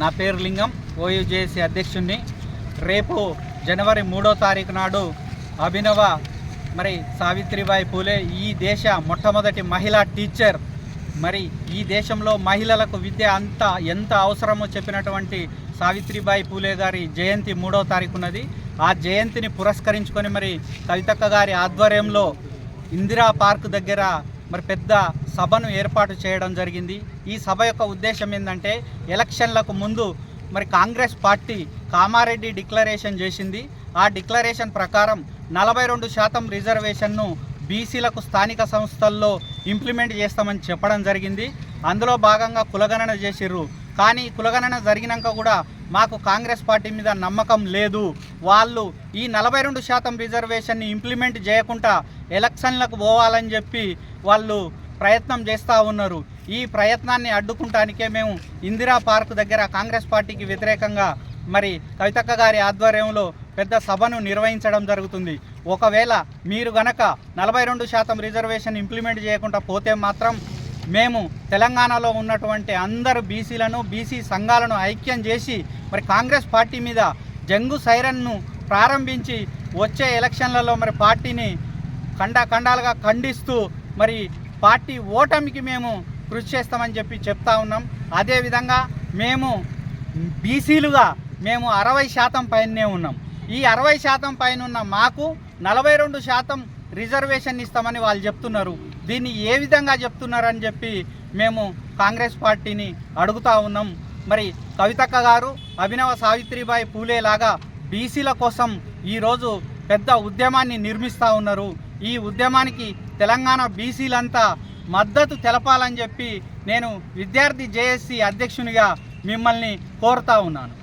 నా పేరు లింగం ఓయూజేసీ అధ్యక్షుడిని రేపు జనవరి మూడో తారీఖు నాడు అభినవ మరి సావిత్రిబాయి పూలే ఈ దేశ మొట్టమొదటి మహిళా టీచర్. మరి ఈ దేశంలో మహిళలకు విద్య అంత ఎంత అవసరమో చెప్పినటువంటి సావిత్రిబాయి పూలే గారి జయంతి మూడో తారీఖున్నది. ఆ జయంతిని పురస్కరించుకొని మరి కవితక్క గారి ఆధ్వర్యంలో ఇందిరా పార్క్ దగ్గర మరి పెద్ద సభను ఏర్పాటు చేయడం జరిగింది. ఈ సభ యొక్క ఉద్దేశం ఏంటంటే ఎలక్షన్లకు ముందు మరి కాంగ్రెస్ పార్టీ కామారెడ్డి డిక్లరేషన్ చేసింది. ఆ డిక్లరేషన్ ప్రకారం నలభై రెండు శాతం రిజర్వేషన్ను బీసీలకు స్థానిక సంస్థల్లో ఇంప్లిమెంట్ చేస్తామని చెప్పడం జరిగింది. అందులో భాగంగా కులగణన చేసిర్రు. కానీ కులగణన జరిగినాక కూడా మాకు కాంగ్రెస్ పార్టీ మీద నమ్మకం లేదు. వాళ్ళు ఈ నలభై రెండు శాతం రిజర్వేషన్ని ఇంప్లిమెంట్ చేయకుండా ఎలక్షన్లకు పోవాలని చెప్పి వాళ్ళు ప్రయత్నం చేస్తూ ఉన్నారు. ఈ ప్రయత్నాన్ని అడ్డుకుంటానికే మేము ఇందిరా పార్క్ దగ్గర కాంగ్రెస్ పార్టీకి వ్యతిరేకంగా మరి కవితక్క గారి ఆధ్వర్యంలో పెద్ద సభను నిర్వహించడం జరుగుతుంది. ఒకవేళ మీరు గనక నలభై రెండు శాతం రిజర్వేషన్ ఇంప్లిమెంట్ చేయకుండా పోతే మాత్రం మేము తెలంగాణలో ఉన్నటువంటి అందరు బీసీలను బీసీ సంఘాలను ఐక్యం చేసి మరి కాంగ్రెస్ పార్టీ మీద జంగు సైరన్ను ప్రారంభించి వచ్చే ఎలక్షన్లలో మరి పార్టీని ఖండ ఖండాలుగా ఖండిస్తూ మరి పార్టీ ఓటమికి మేము కృషి చేస్తామని చెప్పి చెప్తా ఉన్నాం. అదేవిధంగా మేము బీసీలుగా మేము అరవై శాతం పైనే ఉన్నాం. ఈ అరవై శాతం పైన ఉన్న మాకు నలభై రెండు శాతం రిజర్వేషన్ ఇస్తామని వాళ్ళు చెప్తున్నారు. దీన్ని ఏ విధంగా చెప్తున్నారని చెప్పి మేము కాంగ్రెస్ పార్టీని అడుగుతా ఉన్నాం. మరి కవితక్క గారు అభినవ సావిత్రిబాయి పూలే లాగా బీసీల కోసం ఈరోజు పెద్ద ఉద్యమాన్ని నిర్మిస్తూ ఉన్నారు. ఈ ఉద్యమానికి తెలంగాణ బీసీలంతా మద్దతు తెలపాలని చెప్పి నేను విద్యార్థి జేఏసీ అధ్యక్షునిగా మిమ్మల్ని కోరుతా ఉన్నాను.